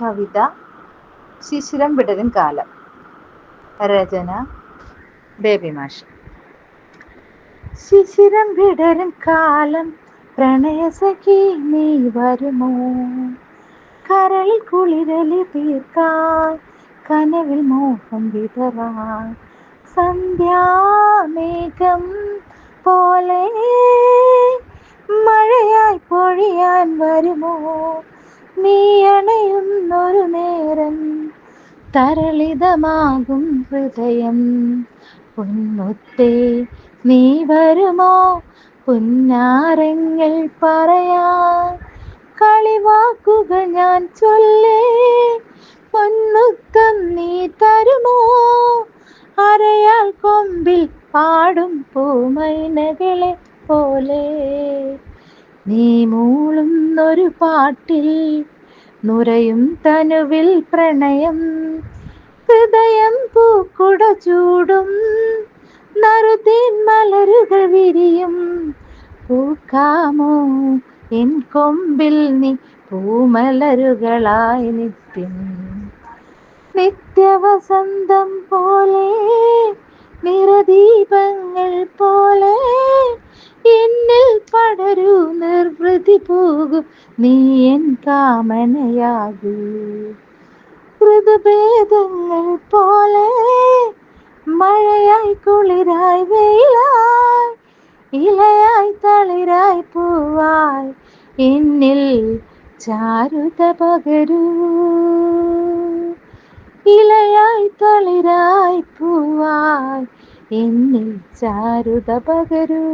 കവിത ശിശിരം വിടരും കാലം. രചന ബേബി മാഷ്. ശിശിരം വിടരും കാലം പ്രണയസഖി നീ വരുമോ? കരളിൽ കുളിരലി തീർക്കാൻ കനവിൽ മോഹം വിതറാൻ സന്ധ്യാമേഘം പോലെ മഴയായി പൊഴിയാൻ വരുമോ? നീ അണയുന്നൊരു നേരം തരളിതമാകും ഹൃദയം. പൊന്മുത്തേ നീ വരുമോ? പുന്നാരങ്ങൾ പറയാ. കളിവാക്കുക ഞാൻ ചൊല്ലേ. പൊന്നുത്തം നീ തരുമോ? അരയാൽ കൊമ്പിൽ പാടും പൂമൈനകളെ പോലെ. നീ മൂളുന്നൊരു പാട്ടിൽ നുരയും തനുവിൽ പ്രണയം. ഹൃദയം പൂക്കുട ചൂടും നറുതീൻ മലരുകൾ വിരിയും. പൂക്കാമോ എൻ കൊമ്പിൽ നീ പൂമലരുകളായി നിത്യം. നിത്യവസന്തം പോലെ പോകും. നീ എൻ കാമനയാകൂ. ഋതുഭേദങ്ങൾ പോലെ മഴയായി കുളിരായി വെയിലായി ഇലയായി തളിരായി പൂവായി എന്നിൽ ചാരുത പകരൂ. ഇലയായി തളിരായി പൂവായി എന്നിൽ ചാരുത പകരൂ.